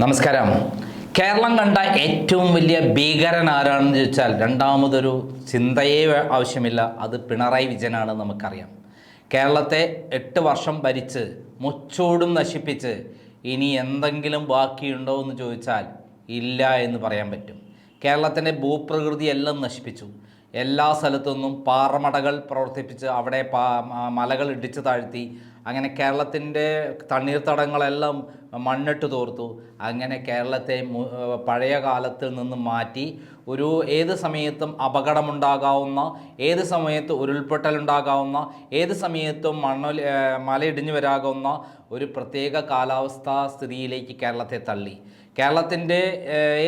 നമസ്കാരം. കേരളം കണ്ട ഏറ്റവും വലിയ ഭീകരൻ ആരാണെന്ന് ചോദിച്ചാൽ രണ്ടാമതൊരു ചിന്തയേ ആവശ്യമില്ല അത് പിണറായി വിജയനാണ് നമുക്കറിയാം. കേരളത്തെ എട്ട് വർഷം ഭരിച്ച് മുച്ചോടും നശിപ്പിച്ച് ഇനി എന്തെങ്കിലും ബാക്കിയുണ്ടോ എന്ന് ചോദിച്ചാൽ ഇല്ല എന്ന് പറയാൻ പറ്റും. കേരളത്തിന്റെ ഭൂപ്രകൃതി എല്ലാം നശിപ്പിച്ചു. എല്ലാ സ്ഥലത്തുനിന്നും പാറമടകൾ പ്രവർത്തിപ്പിച്ച് അവിടെ മലകൾ ഇടിച്ചു താഴ്ത്തി അങ്ങനെ കേരളത്തിന്റെ തണ്ണീർത്തടങ്ങളെല്ലാം മണ്ണിട്ട് തോർത്തു. അങ്ങനെ കേരളത്തെ പഴയ കാലത്തിൽ നിന്ന് മാറ്റി ഒരു ഏത് സമയത്തും അപകടമുണ്ടാകാവുന്ന ഏത് സമയത്ത് ഉരുൾപൊട്ടലുണ്ടാകാവുന്ന ഏത് സമയത്തും മണ്ണൊലി ഏഹ് മലയിടിഞ്ഞു വരാകുന്ന ഒരു പ്രത്യേക കാലാവസ്ഥാ സ്ഥിതിയിലേക്ക് കേരളത്തെ തള്ളി. കേരളത്തിന്റെ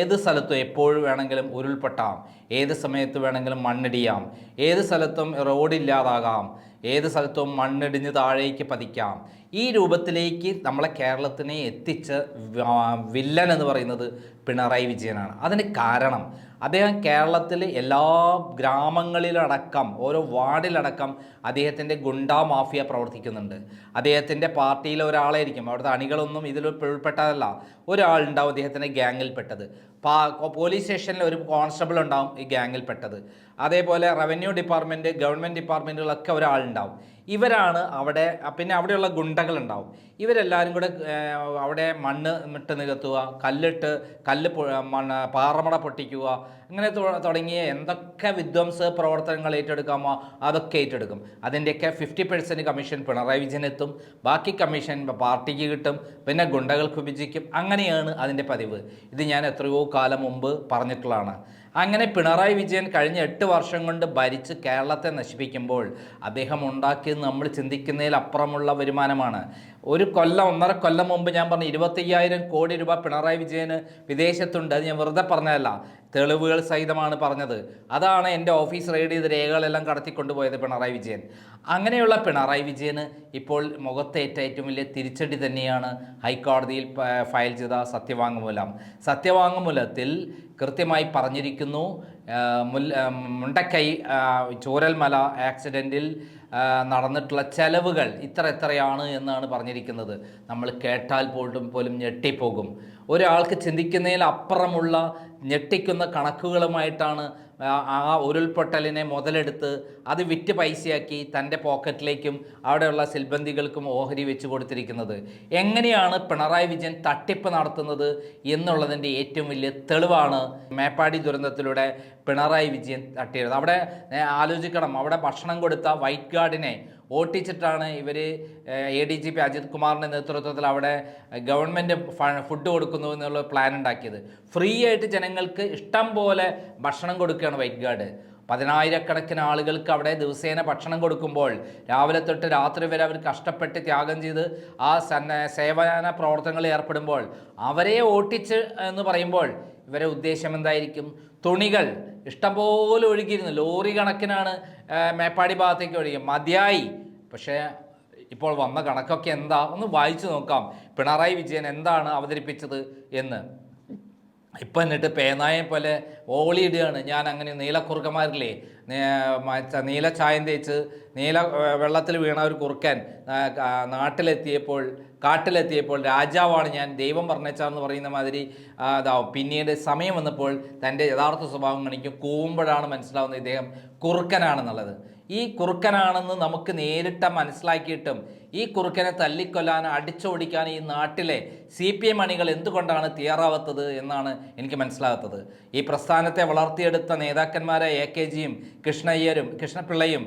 ഏത് സ്ഥലത്തും എപ്പോഴും വേണമെങ്കിലും ഉരുൾപൊട്ടാം. ഏത് സമയത്ത് വേണമെങ്കിലും മണ്ണിടിയാം. ഏത് സ്ഥലത്തും റോഡില്ലാതാകാം. ഏത് സ്ഥലത്തും മണ്ണിടിഞ്ഞ് താഴേക്ക് പതിക്കാം. ഈ രൂപത്തിലേക്ക് നമ്മളെ കേരളത്തിനെ എത്തിച്ച വില്ലൻ എന്ന് പറയുന്നത് പിണറായി വിജയനാണ്. അതിന് കാരണം അദ്ദേഹം കേരളത്തിൽ എല്ലാ ഗ്രാമങ്ങളിലടക്കം ഓരോ വാർഡിലടക്കം അദ്ദേഹത്തിന്റെ ഗുണ്ടാ മാഫിയ പ്രവർത്തിക്കുന്നുണ്ട്. അദ്ദേഹത്തിന്റെ പാർട്ടിയിലെ ഒരാളായിരിക്കും. അവിടുത്തെ അണികളൊന്നും ഇതിൽ ഉൾപ്പെട്ടതല്ല. ഒരാളുണ്ടാവും അദ്ദേഹത്തിന്റെ ഗ്യാങ്ങിൽപ്പെട്ടത്. പോലീസ് സ്റ്റേഷനിൽ ഒരു കോൺസ്റ്റബിൾ ഉണ്ടാവും ഈ ഗ്യാങ്ങിൽപ്പെട്ടത്. അതേപോലെ റവന്യൂ ഡിപ്പാർട്ട്മെന്റ് ഗവൺമെന്റ് ഡിപ്പാർട്ട്മെന്റുകളൊക്കെ ഒരാളുണ്ടാവും. ഇവരാണ് അവിടെ പിന്നെ അവിടെയുള്ള ഗുണ്ടകളുണ്ടാവും. ഇവരെല്ലാവരും കൂടെ അവിടെ മണ്ണ് ഇട്ട് നികത്തുക കല്ലിട്ട് കല്ല് മണ്ണ് പാറമട പൊട്ടിക്കുക അങ്ങനെ തുടങ്ങിയ എന്തൊക്കെ വിധ്വംസ പ്രവർത്തനങ്ങൾ ഏറ്റെടുക്കാമോ അതൊക്കെ ഏറ്റെടുക്കും. അതിന്റെയൊക്കെ ഫിഫ്റ്റി പെർസെന്റ് കമ്മീഷൻ പിണറായി വിജയനെത്തും ബാക്കി കമ്മീഷൻ പാർട്ടിക്ക് കിട്ടും. പിന്നെ ഗുണ്ടകൾക്ക് വിഭജിക്കും അങ്ങനെയാണ് അതിന്റെ പതിവ്. ഇത് ഞാൻ എത്രയോ കാലം മുമ്പ് പറഞ്ഞിട്ടുള്ളതാണ്. അങ്ങനെ പിണറായി വിജയൻ കഴിഞ്ഞ എട്ട് വർഷം കൊണ്ട് ഭരിച്ച് കേരളത്തെ നശിപ്പിക്കുമ്പോൾ അദ്ദേഹം ഉണ്ടാക്കിയത് നമ്മൾ ചിന്തിക്കുന്നതിൽ അപ്പുറമുള്ള വരുമാനമാണ്. ഒരു കൊല്ലം ഒന്നര കൊല്ലം മുമ്പ് ഞാൻ പറഞ്ഞു ഇരുപത്തയ്യായിരം കോടി രൂപ പിണറായി വിജയന് വിദേശത്തുണ്ട് അത് ഞാൻ വെറുതെ പറഞ്ഞതല്ല. തെളിവുകൾ സഹിതമാണ് പറഞ്ഞത്. അതാണ് എന്റെ ഓഫീസ് റെയ്ഡ് ചെയ്ത് രേഖകളെല്ലാം കടത്തിക്കൊണ്ടുപോയത് പിണറായി വിജയൻ. അങ്ങനെയുള്ള പിണറായി വിജയന് ഇപ്പോൾ മുഖത്തേറ്റ ഏറ്റവും വലിയ തിരിച്ചടി തന്നെയാണ് ഹൈക്കോടതിയിൽ ഫയൽ ചെയ്ത സത്യവാങ്മൂലം. സത്യവാങ്മൂലത്തിൽ കൃത്യമായി പറഞ്ഞിരിക്കുന്നു മുണ്ടക്കൈ ചോരൽമല ആക്സിഡന്റിൽ നടന്നിട്ടുള്ള ചെലവുകൾ ഇത്ര എത്രയാണ് എന്നാണ് പറഞ്ഞിരിക്കുന്നത്. നമ്മൾ കേട്ടാൽ പോലും പോലും ഞെട്ടിപ്പോകും. ഒരാൾക്ക് ചിന്തിക്കുന്നതിൽ അപ്പുറമുള്ള ഞെട്ടിക്കുന്ന കണക്കുകളുമായിട്ടാണ് ആ- ഉരുൾപൊട്ടലിനെ മുതലെടുത്ത് അത് വിറ്റ് പൈസയാക്കി തന്റെ പോക്കറ്റിലേക്കും അവിടെയുള്ള സിൽബന്ദികൾക്കും ഓഹരി വെച്ച് കൊടുത്തിരിക്കുന്നത്. എങ്ങനെയാണ് പിണറായി വിജയൻ തട്ടിപ്പ് നടത്തുന്നത് എന്നുള്ളതിന്റെ ഏറ്റവും വലിയ തെളിവാണ് മേപ്പാടി ദുരന്തത്തിലൂടെ പിണറായി വിജയൻ തട്ടിയത്. അവിടെ ആലോചിക്കണം. അവിടെ ഭക്ഷണം കൊടുത്ത വൈറ്റ് ഗാർഡിനെ ഓട്ടിച്ചിട്ടാണ് ഇവർ A D G P Ajith കുമാറിന്റെ നേതൃത്വത്തിൽ അവിടെ ഗവൺമെന്റ് ഫുഡ് കൊടുക്കുന്നു എന്നുള്ള പ്ലാൻ ഉണ്ടാക്കിയത്. ഫ്രീ ആയിട്ട് ജനങ്ങൾക്ക് ഇഷ്ടം പോലെ ഭക്ഷണം കൊടുക്കുകയാണ് വൈറ്റ് ഗാർഡ് പതിനായിരക്കണക്കിന് ആളുകൾക്ക് അവിടെ ദിവസേന ഭക്ഷണം കൊടുക്കുമ്പോൾ രാവിലെ തൊട്ട് രാത്രി വരെ അവർ കഷ്ടപ്പെട്ട് ത്യാഗം ചെയ്ത് ആ സേവന പ്രവർത്തനങ്ങളിൽ ഏർപ്പെടുമ്പോൾ അവരെ ഓട്ടിച്ച് എന്ന് പറയുമ്പോൾ ഇവരെ ഉദ്ദേശം എന്തായിരിക്കും? തുണികൾ. ഇഷ്ടംപോലെ ഒഴുകിയിരുന്നു. ലോറി കണക്കിനാണ് മേപ്പാടി ഭാഗത്തേക്ക് ഒഴുകി മതിയായി. പക്ഷേ ഇപ്പോൾ വന്ന കണക്കൊക്കെ എന്താ? ഒന്ന് വായിച്ചു നോക്കാം. പിണറായി വിജയൻ എന്താണ് അവതരിപ്പിച്ചത് എന്ന്. ഇപ്പം എന്നിട്ട് പേനായെ പോലെ ഓളിയിടുകയാണ് ഞാൻ അങ്ങനെ നീലക്കുറുക്കന്മാരില്ലേ നീല ചായം തേച്ച് നീല വെള്ളത്തിൽ വീണ ഒരു കുറുക്കൻ നാട്ടിലെത്തിയപ്പോൾ കാട്ടിലെത്തിയപ്പോൾ രാജാവാണ് ഞാൻ ദൈവം പറഞ്ഞേച്ചാന്ന് പറയുന്ന മാതിരി അതാവും പിന്നീട് സമയം വന്നപ്പോൾ തന്റെ യഥാർത്ഥ സ്വഭാവം കാണിക്കും കൂവുമ്പോഴാണ് മനസ്സിലാവുന്നത് ഇദ്ദേഹം കുറുക്കനാണെന്നുള്ളത്. ഈ കുറുക്കനാണെന്ന് നമുക്ക് നേരിട്ട് മനസ്സിലാക്കിയിട്ടും ഈ കുറുക്കനെ തല്ലിക്കൊല്ലാൻ അടിച്ചോടിക്കാൻ ഈ നാട്ടിലെ സി പി എം അണികൾ എന്തുകൊണ്ടാണ് തയ്യാറാവാത്തത് എന്നാണ് എനിക്ക് മനസ്സിലാകാത്തത്. ഈ പ്രസ്ഥാനത്തെ വളർത്തിയെടുത്ത നേതാക്കന്മാരായ എ കെ ജിയും കൃഷ്ണയ്യരും കൃഷ്ണപിള്ളയും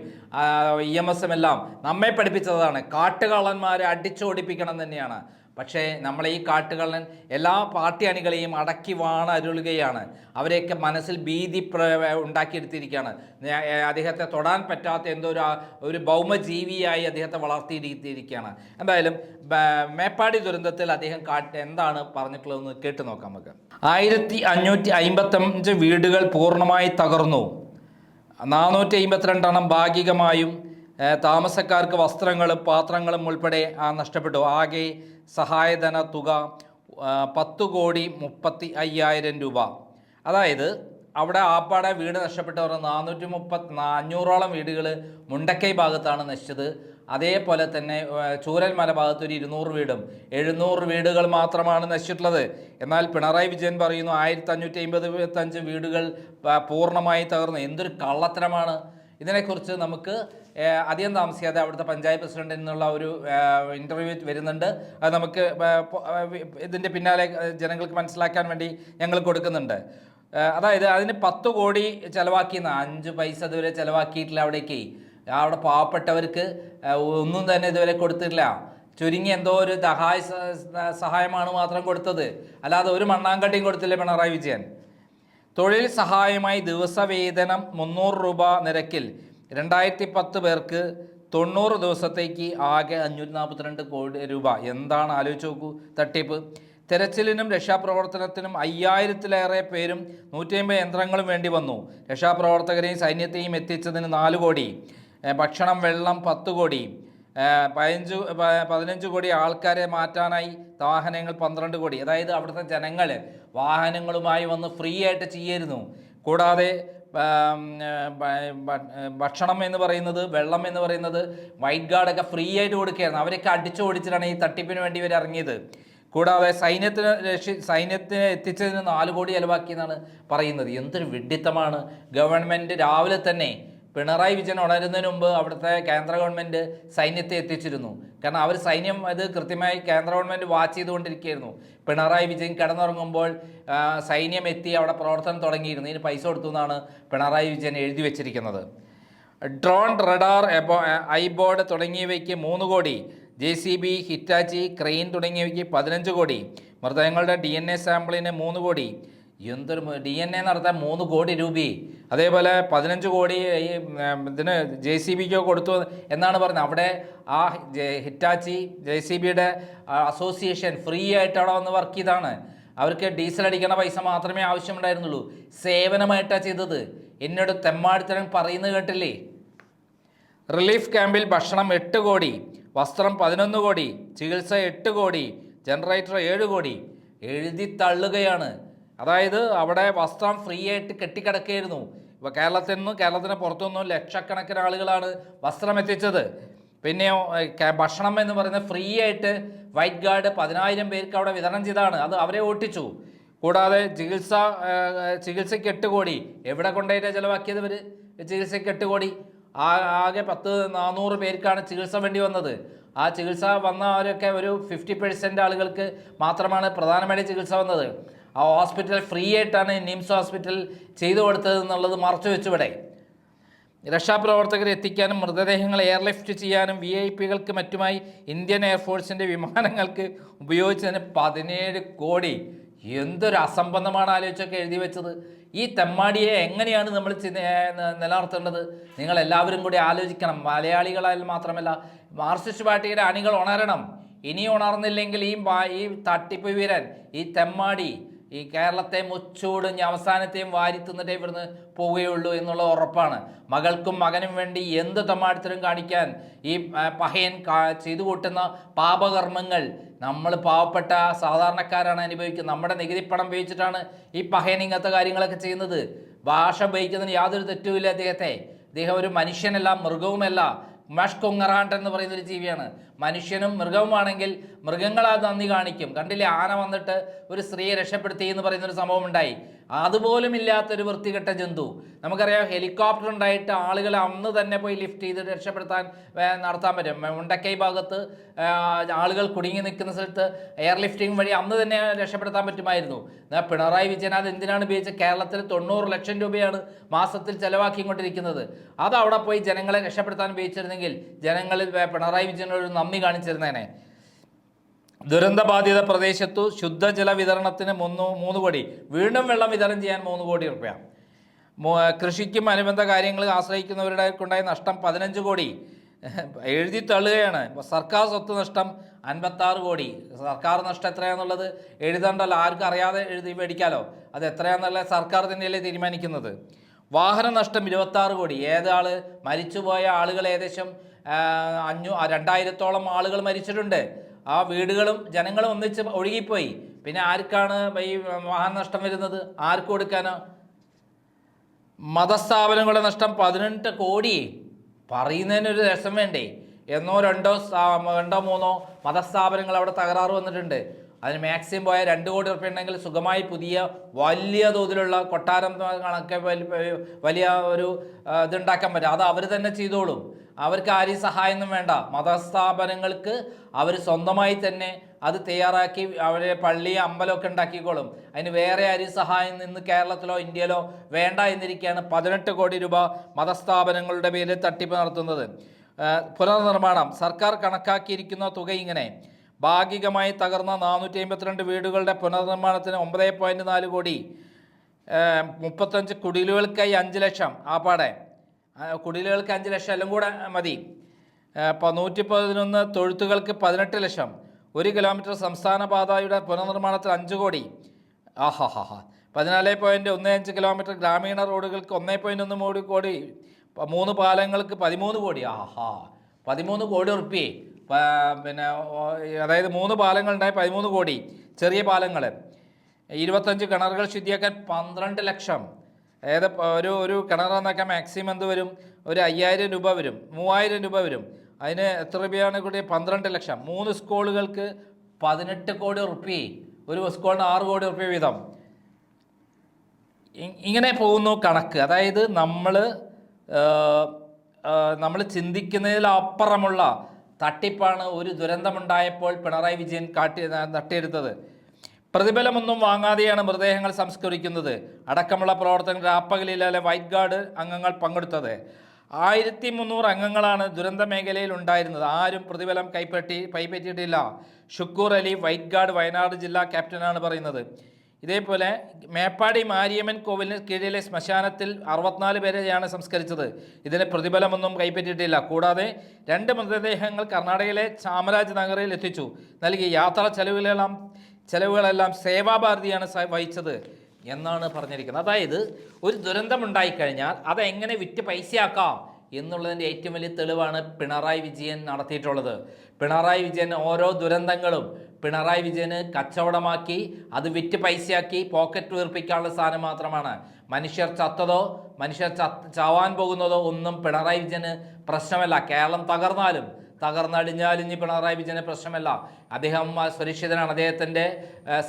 ഇ എം എസും എല്ലാം നമ്മെ പഠിപ്പിച്ചതാണ്. കാട്ടുകള്ളന്മാരെ അടിച്ചോടിപ്പിക്കണം തന്നെയാണ്. പക്ഷേ നമ്മളെ ഈ കാട്ടുകള്ളൻ എല്ലാ പാർട്ടി അണികളെയും അടക്കി വാണ വാണരുളുകയാണ് അവരെയൊക്കെ മനസ്സിൽ ഭീതി ഉണ്ടാക്കിയെടുത്തിരിക്കുകയാണ്. അദ്ദേഹത്തെ തൊടാൻ പറ്റാത്ത എന്തോ ഒരു ഒരു ഭൗമജീവിയായി അദ്ദേഹത്തെ വളർത്തിയിരിക്കുകയാണ്. എന്തായാലും മേപ്പാടി ദുരന്തത്തിൽ അദ്ദേഹം കാട്ട് എന്താണ് പറഞ്ഞിട്ടുള്ളതെന്ന് കേട്ട് നോക്കാം നമുക്ക്. ആയിരത്തി അഞ്ഞൂറ്റി അമ്പത്തഞ്ച് വീടുകൾ പൂർണമായി തകർന്നു. നാനൂറ്റി അമ്പത്തിരണ്ടെണ്ണം ഭാഗികമായും താമസക്കാർക്ക് വസ്ത്രങ്ങളും പാത്രങ്ങളും ഉൾപ്പെടെ നഷ്ടപ്പെട്ടു. ആകെ സഹായധന തുക പത്ത് കോടി മുപ്പത്തി അയ്യായിരം രൂപ. അതായത് അവിടെ ആപ്പാടെ വീട് നഷ്ടപ്പെട്ടവർ നാനൂറ്റി മുപ്പത്തി അഞ്ഞൂറോളം വീടുകൾ മുണ്ടക്കൈ ഭാഗത്താണ് നശിച്ചത്. അതേപോലെ തന്നെ ചൂരൽമല ഭാഗത്ത് ഒരു ഇരുന്നൂറ് വീടും എഴുന്നൂറ് വീടുകൾ മാത്രമാണ് നശിച്ചിട്ടുള്ളത്. എന്നാൽ പിണറായി വിജയൻ പറയുന്നു ആയിരത്തി അഞ്ഞൂറ്റി അമ്പത്തി വീടുകൾ പൂർണമായി തകർന്നു. എന്തൊരു കള്ളത്തരമാണ്. ഇതിനെക്കുറിച്ച് നമുക്ക് അധികം താമസിയാതെ അവിടുത്തെ പഞ്ചായത്ത് പ്രസിഡന്റ് എന്നുള്ള ഒരു ഇന്റർവ്യൂ വരുന്നുണ്ട്. അത് നമുക്ക് ഇതിന്റെ പിന്നാലെ ജനങ്ങൾക്ക് മനസ്സിലാക്കാൻ വേണ്ടി ഞങ്ങൾ കൊടുക്കുന്നുണ്ട്. അതായത് അതിന് പത്ത് കോടി ചിലവാക്കിയെന്ന അഞ്ച് പൈസ ഇതുവരെ ചിലവാക്കിയിട്ടില്ല അവിടേക്ക്. അവിടെ പാവപ്പെട്ടവർക്ക് ഒന്നും തന്നെ ഇതുവരെ കൊടുത്തിട്ടില്ല. ചുരുങ്ങി എന്തോ ഒരു സഹായ സഹായമാണ് മാത്രം കൊടുത്തത്. അല്ലാതെ ഒരു മണ്ണാങ്കട്ടിയും കൊടുത്തില്ല പിണറായി വിജയൻ. തൊഴിൽ സഹായമായി ദിവസവേതനം മുന്നൂറ് രൂപ നിരക്കിൽ. രണ്ടായിരത്തി പത്ത് പേർക്ക് തൊണ്ണൂറ് ദിവസത്തേക്ക് ആകെ അഞ്ഞൂറ്റി നാൽപ്പത്തിരണ്ട് കോടി രൂപ. എന്താണ്? ആലോചിച്ച് നോക്കൂ. തട്ടിപ്പ്. തെരച്ചിലിനും രക്ഷാപ്രവർത്തനത്തിനും അയ്യായിരത്തിലേറെ പേരും നൂറ്റി അമ്പത് യന്ത്രങ്ങളും വേണ്ടി വന്നു. രക്ഷാപ്രവർത്തകരെയും സൈന്യത്തെയും എത്തിച്ചതിന് നാല് കോടി. ഭക്ഷണം വെള്ളം പത്ത് കോടി. പതിനഞ്ച് പതിനഞ്ച് കോടി ആൾക്കാരെ മാറ്റാനായി വാഹനങ്ങൾ പന്ത്രണ്ട് കോടി. അതായത് അവിടുത്തെ ജനങ്ങൾ വാഹനങ്ങളുമായി വന്ന് ഫ്രീ ആയിട്ട് ചെയ്യായിരുന്നു കൂടാതെ ഭക്ഷണം എന്ന് പറയുന്നത് വെള്ളം എന്ന് പറയുന്നത് വൈറ്റ് ഗാർഡൊക്കെ ഫ്രീ ആയിട്ട് കൊടുക്കുകയായിരുന്നു. അവരൊക്കെ അടിച്ചു ഓടിച്ചിട്ടാണ് ഈ തട്ടിപ്പിന് വേണ്ടി ഇവർ ഇറങ്ങിയത്. കൂടാതെ സൈന്യത്തിന് രക്ഷി സൈന്യത്തിന് എത്തിച്ചതിന് നാല് കോടി ചെലവാക്കിയെന്നാണ് പറയുന്നത്. എന്തൊരു വിഡിത്തമാണ്. ഗവൺമെന്റ് രാവിലെ തന്നെ പിണറായി വിജയൻ ഉണരുന്നതിന് മുമ്പ് അവിടുത്തെ കേന്ദ്ര ഗവൺമെന്റ് സൈന്യത്തെ എത്തിച്ചിരുന്നു. കാരണം അവർ സൈന്യം അത് കൃത്യമായി കേന്ദ്ര ഗവൺമെന്റ് വാച്ച് ചെയ്തുകൊണ്ടിരിക്കുകയായിരുന്നു. പിണറായി വിജയൻ കിടന്നുറങ്ങുമ്പോൾ സൈന്യം എത്തി അവിടെ പ്രവർത്തനം തുടങ്ങിയിരുന്നു. ഇതിന് പൈസ കൊടുത്തു എന്നാണ് പിണറായി വിജയൻ എഴുതി വെച്ചിരിക്കുന്നത്. ഡ്രോൺ റഡാർ എബോ ഐബോർഡ് തുടങ്ങിയവയ്ക്ക് മൂന്ന് കോടി J C B Hitachi crane തുടങ്ങിയവയ്ക്ക് പതിനഞ്ച് കോടി മൃതദേഹങ്ങളുടെ ഡി എൻ എ സാമ്പിളിന് മൂന്ന് കോടി എന്തൊരു ഡി എൻ എ നടത്താൻ മൂന്ന് കോടി രൂപയെ അതേപോലെ പതിനഞ്ച് കോടി ഈ ഇതിന് ജെ സി ബിക്കോ കൊടുത്തു എന്നാണ് പറഞ്ഞത്. അവിടെ ആ ഹിറ്റാച്ചി ജെ സി ബിയുടെ അസോസിയേഷൻ ഫ്രീ ആയിട്ട് അവിടെ വന്ന് വർക്ക് ചെയ്താണ്. അവർക്ക് ഡീസൽ അടിക്കണ പൈസ മാത്രമേ ആവശ്യമുണ്ടായിരുന്നുള്ളൂ. സേവനമായിട്ടാണ് ചെയ്തത്. എന്നോട് തെമ്മാടിത്തരം പറയുന്നത് കേട്ടില്ലേ? റിലീഫ് ക്യാമ്പിൽ ഭക്ഷണം എട്ട് കോടി വസ്ത്രം പതിനൊന്ന് കോടി ചികിത്സ എട്ട് കോടി ജനറേറ്റർ ഏഴ് കോടി. എഴുതി തള്ളുകയാണ്. അതായത് അവിടെ വസ്ത്രം ഫ്രീ ആയിട്ട് കെട്ടിക്കിടക്കുകയായിരുന്നു. ഇപ്പോൾ കേരളത്തിൽ നിന്നും കേരളത്തിന് പുറത്തുനിന്നും ലക്ഷക്കണക്കിന് ആളുകളാണ് വസ്ത്രം എത്തിച്ചത്. പിന്നെ ഭക്ഷണം എന്ന് പറയുന്നത് ഫ്രീ ആയിട്ട് വൈറ്റ് ഗാർഡ് പതിനായിരം പേർക്ക് അവിടെ വിതരണം ചെയ്തതാണ്. അത് അവരെ ഓട്ടിച്ചു. കൂടാതെ ചികിത്സ ചികിത്സയ്ക്ക് എട്ട് കോടി. എവിടെ കൊണ്ടുപോയിട്ട് ചിലവാക്കിയത് ഇവർ ചികിത്സയ്ക്ക് എട്ട് കോടി. ആകെ പത്ത് നാനൂറ് പേർക്കാണ് ചികിത്സ വേണ്ടി വന്നത്. ആ ചികിത്സ വന്നവരൊക്കെ ഒരു ഫിഫ്റ്റി പെർസെന്റ് ആളുകൾക്ക് മാത്രമാണ് പ്രധാനമായിട്ട് ചികിത്സ വന്നത്. ആ ഹോസ്പിറ്റൽ ഫ്രീ ആയിട്ടാണ് നിംസ് ഹോസ്പിറ്റൽ ചെയ്തു കൊടുത്തത് എന്നുള്ളത് മറച്ചു വെച്ചുവിടെ രക്ഷാപ്രവർത്തകരെ എത്തിക്കാനും മൃതദേഹങ്ങൾ എയർലിഫ്റ്റ് ചെയ്യാനും വി ഐ പികൾക്ക് മറ്റുമായി ഇന്ത്യൻ എയർഫോഴ്സിന്റെ വിമാനങ്ങൾക്ക് ഉപയോഗിച്ചതിന് പതിനേഴ് കോടി. എന്തൊരു അസംബന്ധമാണ് ആലോചിച്ചൊക്കെ എഴുതി വെച്ചത്. ഈ തെമ്മാടിയെ എങ്ങനെയാണ് നമ്മൾ നിലനിർത്തേണ്ടത്? നിങ്ങൾ എല്ലാവരും കൂടി ആലോചിക്കണം. മലയാളികളായാലും മാത്രമല്ല മാർസിസ്റ്റ് പാർട്ടിയുടെ അണികൾ ഉണരണം. ഇനി ഉണർന്നില്ലെങ്കിൽ ഈ ഈ തട്ടിപ്പ് വീരൻ ഈ തെമ്മാടി ഈ കേരളത്തെ മുച്ചൂടും അവസാനത്തെയും വാരി തിന്നിട്ടേ ഇവിടുന്ന് പോവുകയുള്ളൂ എന്നുള്ള ഉറപ്പാണ്. മകൾക്കും മകനും വേണ്ടി എന്ത് തമ്മാടിത്തരം കാണിക്കാൻ ഈ പഹയൻ ചെയ്തു കൂട്ടുന്ന പാപകർമ്മങ്ങൾ നമ്മൾ പാവപ്പെട്ട സാധാരണക്കാരാണ് അനുഭവിക്കുന്നത്. നമ്മുടെ നികുതി പണം ഉപയോഗിച്ചിട്ടാണ് ഈ പഹയൻ ഇങ്ങനത്തെ കാര്യങ്ങളൊക്കെ ചെയ്യുന്നത്. ഭാഷ ഉപയോഗിക്കുന്നതിന് യാതൊരു തെറ്റുമില്ല അദ്ദേഹത്തെ. അദ്ദേഹം ഒരു മനുഷ്യനല്ല മൃഗവുമല്ല. മഷ് കൊങ്ങറാണ്ട് എന്ന് പറയുന്ന ഒരു ജീവിയാണ്. മനുഷ്യനും മൃഗവുമാണെങ്കിൽ മൃഗങ്ങളാ നന്ദി കാണിക്കും. കണ്ടില്ലേ ആന വന്നിട്ട് ഒരു സ്ത്രീയെ രക്ഷപ്പെടുത്തി എന്ന് പറയുന്ന ഒരു സംഭവം ഉണ്ടായി അതുപോലും ഇല്ലാത്തൊരു വൃത്തികെട്ട ജന്തു. നമുക്കറിയാം ഹെലികോപ്റ്റർ ഉണ്ടായിട്ട് ആളുകൾ അന്ന് തന്നെ പോയി ലിഫ്റ്റ് ചെയ്ത് രക്ഷപ്പെടുത്താൻ നടത്താൻ പറ്റും. മുണ്ടക്കൈ ഭാഗത്ത് ആളുകൾ കുടുങ്ങി നിൽക്കുന്ന സ്ഥലത്ത് എയർ ലിഫ്റ്റിംഗ് വഴി അന്ന് തന്നെ രക്ഷപ്പെടുത്താൻ പറ്റുമായിരുന്നു. എന്നാൽ പിണറായി വിജയൻ അത് എന്തിനാണ് ഉപയോഗിച്ചത്? കേരളത്തിൽ തൊണ്ണൂറ് ലക്ഷം രൂപയാണ് മാസത്തിൽ ചെലവാക്കിക്കൊണ്ടിരിക്കുന്നത് അത് അവിടെ പോയി ജനങ്ങളെ രക്ഷപ്പെടുത്താൻ ഉപയോഗിച്ചിരുന്നെങ്കിൽ ജനങ്ങളിൽ പിണറായി വിജയനോട് ഒരു നന്ദി കാണിച്ചിരുന്നേനെ. ദുരന്തബാധിത പ്രദേശത്തു ശുദ്ധജല വിതരണത്തിന് മൂന്ന് മൂന്ന് കോടി. വീണ്ടും വെള്ളം വിതരണം ചെയ്യാൻ മൂന്ന് കോടി റുപ്യ. കൃഷിക്കും അനുബന്ധ കാര്യങ്ങൾ ആശ്രയിക്കുന്നവരുടെ ഉണ്ടായ നഷ്ടം പതിനഞ്ച് കോടി. എഴുതി തള്ളുകയാണ്. സർക്കാർ സ്വത്ത് നഷ്ടം അൻപത്താറ് കോടി. സർക്കാർ നഷ്ടം എത്രയാണെന്നുള്ളത് എഴുതണ്ടല്ലോ. ആർക്കും അറിയാതെ എഴുതി മേടിക്കാലോ. അത് എത്രയാണെന്നുള്ള സർക്കാർ തന്നെയല്ലേ തീരുമാനിക്കുന്നത്. വാഹന നഷ്ടം ഇരുപത്താറ് കോടി. ഏതാൾ മരിച്ചുപോയ ആളുകൾ ഏകദേശം അഞ്ഞൂ രണ്ടായിരത്തോളം ആളുകൾ മരിച്ചിട്ടുണ്ട്. ആ വീടുകളും ജനങ്ങളും ഒന്നിച്ച് ഒഴുകിപ്പോയി. പിന്നെ ആർക്കാണ് ഈ മഹാനഷ്ടം നഷ്ടം വരുന്നത്? ആർക്ക് കൊടുക്കാനോ? മതസ്ഥാപനങ്ങളുടെ നഷ്ടം പതിനെട്ട് കോടി. പറയുന്നതിനൊരു രസം വേണ്ടേ? എന്നോ രണ്ടോ രണ്ടോ മൂന്നോ മതസ്ഥാപനങ്ങൾ അവിടെ തകരാറ് വന്നിട്ടുണ്ട്. അതിന് മാക്സിമം പോയ രണ്ട് കോടി റുപ്യ ഉണ്ടെങ്കിൽ സുഖമായി പുതിയ വലിയ തോതിലുള്ള കൊട്ടാരം കണക്കെ വലിയ ഒരു ഇതുണ്ടാക്കാൻ പറ്റും. അത് അവർ തന്നെ ചെയ്തോളും. അവർക്ക് ആരെയും സഹായമൊന്നും വേണ്ട. മതസ്ഥാപനങ്ങൾക്ക് അവർ സ്വന്തമായി തന്നെ അത് തയ്യാറാക്കി അവരെ പള്ളി അമ്പലമൊക്കെ ഉണ്ടാക്കിക്കോളും. അതിന് വേറെ ആരെയും സഹായം നിന്ന് കേരളത്തിലോ ഇന്ത്യയിലോ വേണ്ട എന്നിരിക്കുകയാണ് പതിനെട്ട് കോടി രൂപ മതസ്ഥാപനങ്ങളുടെ പേരിൽ തട്ടിപ്പ് നടത്തുന്നത്. പുനർനിർമ്മാണം. സർക്കാർ കണക്കാക്കിയിരിക്കുന്ന തുക ഇങ്ങനെ. ഭാഗികമായി തകർന്ന നാനൂറ്റി അമ്പത്തിരണ്ട് വീടുകളുടെ പുനർനിർമ്മാണത്തിന് ഒമ്പത് പോയിന്റ് നാല് കോടി മുപ്പത്തഞ്ച് കുടിലുകൾക്കായി അഞ്ച് ലക്ഷം. ആപ്പാടെ കുടിലുകൾക്ക് അഞ്ച് ലക്ഷം എല്ലാം കൂടെ മതി. നൂറ്റി പതിനൊന്ന് തൊഴുത്തുകൾക്ക് പതിനെട്ട് ലക്ഷം. ഒരു കിലോമീറ്റർ സംസ്ഥാന പാതയുടെ പുനർനിർമ്മാണത്തിന് അഞ്ച് കോടി. ആഹാ ഹാ ഹാ പതിനാല് പോയിന്റ് ഒന്ന് അഞ്ച് കിലോമീറ്റർ ഗ്രാമീണ റോഡുകൾക്ക് ഒന്നേ പോയിന്റ് ഒന്ന് കോടി കോടി. മൂന്ന് പാലങ്ങൾക്ക് പതിമൂന്ന് കോടി. ആഹാ. പതിമൂന്ന് കോടി ഉറുപ്പിയെ. പിന്നെ അതായത് മൂന്ന് പാലങ്ങളുണ്ടായി പതിമൂന്ന് കോടി ചെറിയ പാലങ്ങൾ ഇരുപത്തഞ്ച് കിണറുകൾ ശുദ്ധിയാക്കാൻ പന്ത്രണ്ട് ലക്ഷം. അതായത് ഒരു ഒരു കിണറെന്നൊക്കെ മാക്സിമം എന്ത് വരും? ഒരു അയ്യായിരം രൂപ വരും. മൂവായിരം രൂപ വരും. അതിന് എത്ര രൂപയാണ് കൂടി? പന്ത്രണ്ട് ലക്ഷം. മൂന്ന് സ്കൂളുകൾക്ക് പതിനെട്ട് കോടി ഉറുപ്പ്യ ഒരു സ്കൂളിന് ആറ് കോടി ഉറുപ്പ്യ വീതം. ഇങ്ങനെ പോകുന്നു കണക്ക്. അതായത് നമ്മൾ നമ്മൾ ചിന്തിക്കുന്നതിലപ്പുറമുള്ള തട്ടിപ്പാണ് ഒരു ദുരന്തമുണ്ടായപ്പോൾ പിണറായി വിജയൻ കാട്ടി തട്ടിയെടുത്തത്. പ്രതിഫലമൊന്നും വാങ്ങാതെയാണ് മൃതദേഹങ്ങൾ സംസ്കരിക്കുന്നത്. അടക്കമുള്ള പ്രവർത്തനങ്ങൾ രാപ്പകലിലെ വൈറ്റ് ഗാർഡ് അംഗങ്ങൾ പങ്കെടുത്തത്. ആയിരത്തി മുന്നൂറ് അംഗങ്ങളാണ് ദുരന്ത മേഖലയിൽ ഉണ്ടായിരുന്നത്. ആരും പ്രതിഫലം കൈപ്പറ്റി കൈപ്പറ്റിയിട്ടില്ല. ഷുക്കൂർ അലി വൈറ്റ് ഗാർഡ് വയനാട് ജില്ലാ ക്യാപ്റ്റനാണ് പറയുന്നത്. ഇതേപോലെ മേപ്പാടി മാരിയമ്മൻ കോവിലിന് കീഴിലെ ശ്മശാനത്തിൽ അറുപത്തിനാല് പേരെയാണ് സംസ്കരിച്ചത്. ഇതിന് പ്രതിഫലമൊന്നും കൈപ്പറ്റിയിട്ടില്ല. കൂടാതെ രണ്ട് മൃതദേഹങ്ങൾ കർണാടകയിലെ ചാമരാജ് നഗറിൽ എത്തിച്ചു. നൽകി യാത്രാ ചെലവുകളെല്ലാം ചെലവുകളെല്ലാം സേവാഭാരതിയാണ് വഹിച്ചത് എന്നാണ് പറഞ്ഞിരിക്കുന്നത്. അതായത് ഒരു ദുരന്തമുണ്ടായിക്കഴിഞ്ഞാൽ അതെങ്ങനെ വിറ്റ് പൈസയാക്കാം എന്നുള്ളതിന്റെ ഏറ്റവും വലിയ തെളിവാണ് പിണറായി വിജയൻ നടത്തിയിട്ടുള്ളത്. പിണറായി വിജയൻ ഓരോ ദുരന്തങ്ങളും പിണറായി വിജയന് കച്ചവടമാക്കി അത് വിറ്റ് പൈസയാക്കി പോക്കറ്റ് വീർപ്പിക്കാനുള്ള സാധനം മാത്രമാണ്. മനുഷ്യർ ചത്തതോ മനുഷ്യർ ചാവാൻ പോകുന്നതോ ഒന്നും പിണറായി വിജയന് പ്രശ്നമല്ല. കേരളം തകർന്നാലും തകർന്നടിഞ്ഞാലും ഇനി പിണറായി വിജയന് പ്രശ്നമല്ല. അദ്ദേഹം സുരക്ഷിതനാണ്. അദ്ദേഹത്തിന്റെ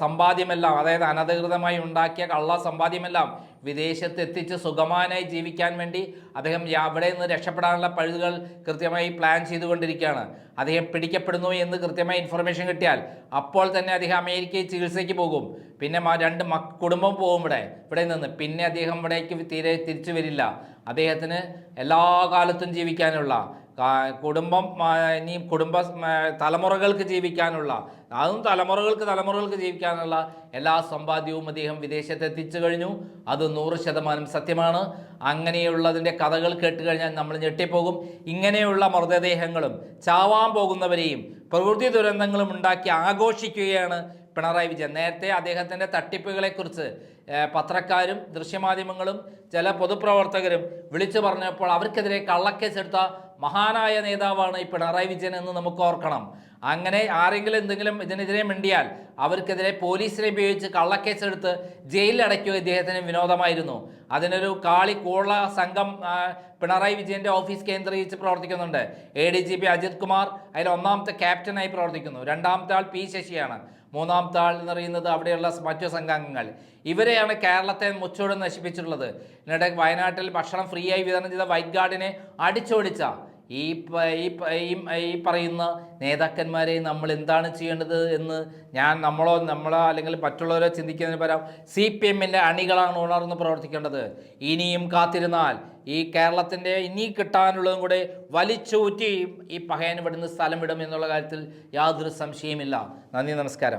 സമ്പാദ്യമെല്ലാം അതായത് അനധികൃതമായി ഉണ്ടാക്കിയ കള്ള സമ്പാദ്യമെല്ലാം വിദേശത്ത് എത്തിച്ച് സുഗമാനായി ജീവിക്കാൻ വേണ്ടി അദ്ദേഹം അവിടെ നിന്ന് രക്ഷപ്പെടാനുള്ള പഴുതുകൾ കൃത്യമായി പ്ലാൻ ചെയ്തുകൊണ്ടിരിക്കുകയാണ്. അദ്ദേഹം പിടിക്കപ്പെടുന്നു എന്ന് കൃത്യമായി ഇൻഫർമേഷൻ കിട്ടിയാൽ അപ്പോൾ തന്നെ അദ്ദേഹം അമേരിക്കയിൽ ചികിത്സയ്ക്ക് പോകും. പിന്നെ രണ്ട് കുടുംബം പോകും ഇവിടെ ഇവിടെ നിന്ന്. പിന്നെ അദ്ദേഹം ഇവിടേക്ക് തീരെ തിരിച്ചു വരില്ല. അദ്ദേഹത്തിന് എല്ലാ കാലത്തും ജീവിക്കാനുള്ള കുടുംബം ഇനി കുടുംബ തലമുറകൾക്ക് ജീവിക്കാനുള്ള അതും തലമുറകൾക്ക് തലമുറകൾക്ക് ജീവിക്കാനുള്ള എല്ലാ സമ്പാദ്യവും അദ്ദേഹം വിദേശത്ത് എത്തിച്ചു കഴിഞ്ഞു. അത് നൂറ് ശതമാനം സത്യമാണ്. അങ്ങനെയുള്ളതിന്റെ കഥകൾ കേട്ട് കഴിഞ്ഞാൽ നമ്മൾ ഞെട്ടിപ്പോകും. ഇങ്ങനെയുള്ള മൃതദേഹങ്ങളും ചാവാൻ പോകുന്നവരെയും പ്രകൃതി ദുരന്തങ്ങളും ഉണ്ടാക്കി ആഘോഷിക്കുകയാണ് പിണറായി വിജയൻ. നേരത്തെ അദ്ദേഹത്തിന്റെ തട്ടിപ്പുകളെക്കുറിച്ച് പത്രക്കാരും ദൃശ്യമാധ്യമങ്ങളും ചില പൊതുപ്രവർത്തകരും വിളിച്ചു പറഞ്ഞപ്പോൾ അവർക്കെതിരെ കള്ളക്കേസെടുത്ത മഹാനായ നേതാവാണ് ഈ പിണറായി വിജയൻ എന്ന് നമുക്ക് ഓർക്കണം. അങ്ങനെ ആരെങ്കിലും എന്തെങ്കിലും ഇതിനെതിരെ മിണ്ടിയാൽ അവർക്കെതിരെ പോലീസിനെ ഉപയോഗിച്ച് കള്ളക്കേസെടുത്ത് ജയിലിൽ അടയ്ക്കുക ഇദ്ദേഹത്തിന് വിനോദമായിരുന്നു. അതിനൊരു കാളി കോള സംഘം പിണറായി വിജയന്റെ ഓഫീസ് കേന്ദ്രീകരിച്ച് പ്രവർത്തിക്കുന്നുണ്ട്. A D G P Ajith Kumar അതിൽ ഒന്നാമത്തെ ക്യാപ്റ്റനായി പ്രവർത്തിക്കുന്നു. രണ്ടാമത്തെ ആൾ പി ശശിയാണ്. മൂന്നാമത്തെ ആൾ എന്ന് പറയുന്നത് അവിടെയുള്ള മറ്റു സംഘാംഗങ്ങൾ. ഇവരെയാണ് കേരളത്തെ മുച്ചോട് നശിപ്പിച്ചിട്ടുള്ളത്. എന്നിട്ട് വയനാട്ടിൽ ഭക്ഷണം ഫ്രീ ആയി വിതരണം ചെയ്ത വൈറ്റ് ഗാർഡിനെ അടിച്ചോടിച്ച ഈ ഈ പറയുന്ന നേതാക്കന്മാരെ നമ്മൾ എന്താണ് ചെയ്യേണ്ടത് എന്ന് ഞാൻ നമ്മളോ നമ്മളോ അല്ലെങ്കിൽ മറ്റുള്ളവരോ ചിന്തിക്കുന്നതിന് പകരം സി പി എമ്മിന്റെ അണികളാണ് ഉണർന്ന് പ്രവർത്തിക്കേണ്ടത്. ഇനിയും കാത്തിരുന്നാൽ ഈ കേരളത്തിന്റെ ഇനി കിട്ടാനുള്ളതും കൂടെ വലിച്ചൂറ്റി ഈ പഹയൻ വിടുന്ന സ്ഥലം വിടും എന്നുള്ള കാര്യത്തിൽ യാതൊരു സംശയമില്ല നന്ദി നമസ്കാരം.